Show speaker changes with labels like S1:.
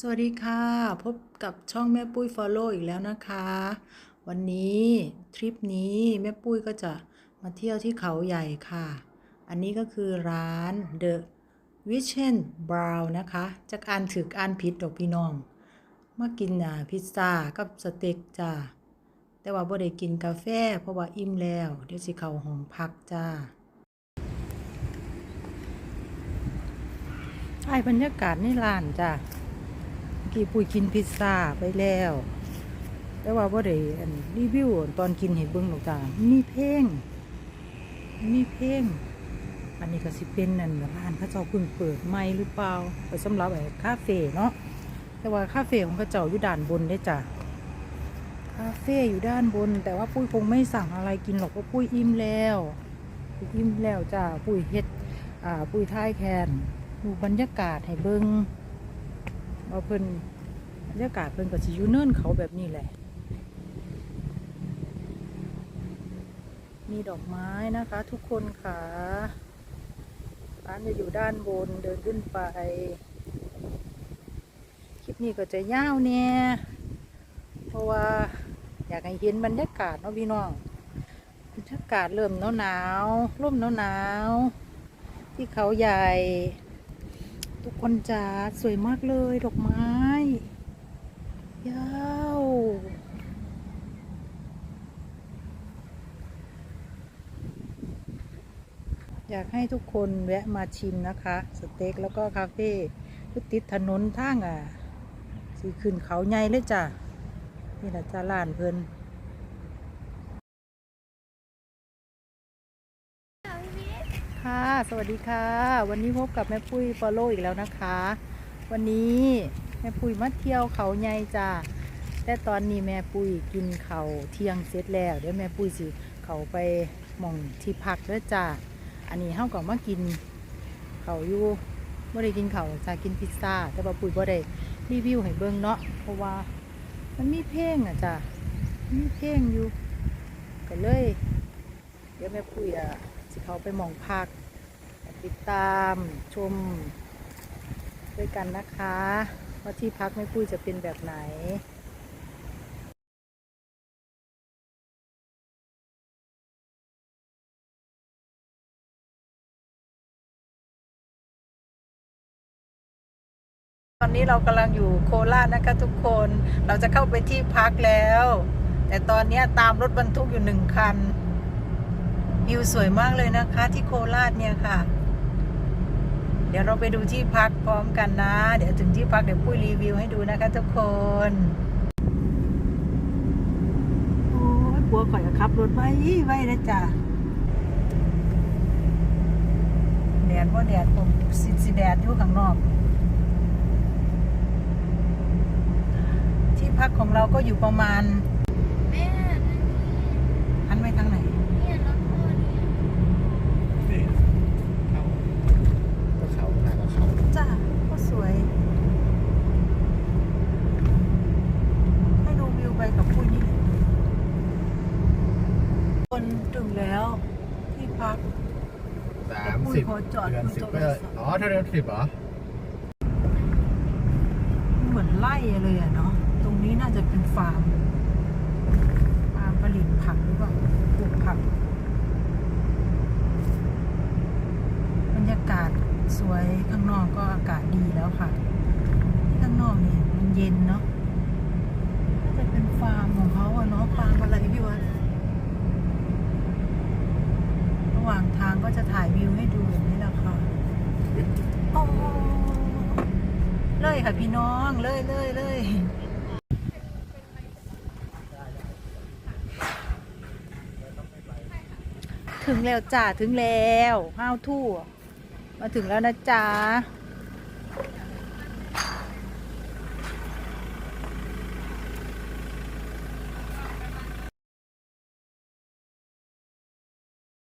S1: สวัสดีค่ะ พบกับช่องแม่ปุ้ย Follow อีกแล้วนะคะ วันนี้ทริปนี้แม่ปุ้ยก็จะมาเที่ยวที่เขาใหญ่ค่ะ อันนี้ก็คือร้าน The w i s h e n Brown นะคะจากอ่านถึกอ่านผิดดอกพี่น้อง มากินอ่าพิซซ่ากับสเต็กจ้าแต่ว่าบ่ได้กินกาแฟ เพราะว่าอิ่มแล้ว เดี๋ยวสิเขาห้องพักจ้าไอบรรยากาศในร้านจ้ะ กี้ปุ้ยกินพิซซ่าไปแล้ว แต่ว่าบ่ได้อันรีวิวตอนกินให้เบิ่งหรอกจ้ะมีเพลงมีเพลงอันนี้ก็สิเป็นนั่นร้านเขาเจ้าเพิ่งเปิดใหม่หรือเปล่าไปสำหรับไอ้คาเฟ่เนาะแต่ว่าคาเฟ่ของเขาเจ้าอยู่ด้านบนได้จ้ะคาเฟ่อยู่ด้านบน แต่ว่าปุ้ยคงไม่สั่งอะไรกินหรอกเพราะปุ้ยอิ่มแล้วปุ้ยอิ่มแล้วจ้ะปุ้ยเฮ็ดอ่าปุ้ยท้ายแคนดูบรรยากาศให้เบิง ว่าเพิ่นบรรยากาศเพิ่นก็สิอยู่เนินเขาแบบนี้แหละ มีดอกไม้นะคะ ทุกคนค่ะร้านจะอยู่ด้านบนเดินขึ้นไป คลิปนี้ก็จะยาวเนี่ยเพราะว่าอยากให้เห็นบรรยากาศเนาะพี่น้องบรรยากาศเริ่มหนาวหนาวๆร่มหนาวหนาวๆที่เขาใหญ่ ทุกคนจ๋าสวยมากเลยดอกไม้ยาวอยากให้ทุกคนแวะมาชิมนะคะ สเต็กแล้วก็คาเฟ่ติดถนนทางอะสีขึ้นเขาใหญ่เลยจ้ะนี่แหละจ้าร้านเพิ่น ค่ะ สวัสดีค่ะ วันนี้พบกับแม่ปุ้ยฟอลโล่อีกแล้วนะคะ วันนี้แม่ปุ้ยมาเที่ยวเขาใหญ่จ้าแต่ตอนนี้แม่ปุ้ยกินเขาเที่ยงเสร็จแล้วเดี๋ยวแม่ปุ้ยสิเขาไปมองที่พักด้อจ้าอันนี้เฮาก็มากินเขาอยู่บ่ได้กินเขาจ้ากินพิซซ่า แต่ว่าปุ้ยบ่ได้รีวิวให้เบิ่งเนาะเพราะว่ามันมีเพลงอะจ้ามีเพลงอยู่ก็เลยเดี๋ยวแม่ปุ้ยอะ สิเขาไปมองพักติดตามชมด้วยกันนะคะ ว่าที่พักแม่ปุ้ยจะเป็นแบบไหนตอนนี้เรากำลังอยู่โคราชนะคะทุกคน เราจะเข้าไปที่พักแล้ว แต่ตอนนี้ตามรถบรรทุกอยู่หนึ่งคัน วิวสวยมากเลยนะคะที่โคราชเนี่ยค่ะ เดี๋ยวเราไปดูที่พักพร้อมกันนะ เดี๋ยวถึงที่พักเดี๋ยวปุ้ยรีวิวให้ดูนะคะทุกคนโอ้ยปัวข่อยขับรถไว้ไว้นะจ๊ะแดดว่าแดดผมสิสิแดดอยู่ข้างนอกที่พักของเราก็อยู่ประมาณ
S2: แม่นั่นนี่
S1: หันไปทางไหน
S2: เนี่ยรถพ่อเนี่ย
S3: นี่เขาก็เขาหน้าก็เขา
S1: จ้าก็สวย ให้ดูวิวไปกับปุ้ยนี่แหละคนถึง แล้วที่พัก
S3: สามสิบ
S1: ขอจอด
S3: เดือน
S1: คุณ
S3: สิบ
S1: โทร
S3: ก็
S1: ศัพท์
S3: อ๋อถ้าเดือนสิบเหรอ
S1: เหมือนไร่เลยอะเนาะ ตรงนี้น่าจะเป็นฟาร์ม ฟาร์มผลิตผักหรือเปล่าปลูกผัก บรรยากาศสวยข้างนอกก็อากาศดีแล้วค่ะ ที่ข้างนอกนี่มันเย็นเนาะ น่าจะเป็นฟาร์มของเขาอะเนาะ ฟาร์มอะไรพี่วัดระหว่างทางก็จะถ่ายวิวให้ดูอย่างนี้แหละค่ะ โอ้ เลยค่ะพี่น้องเลยเลยเลยถึงแล้วจ้าถึงแล้วห้าวทู่มาถึงแล้วนะจ๊ะ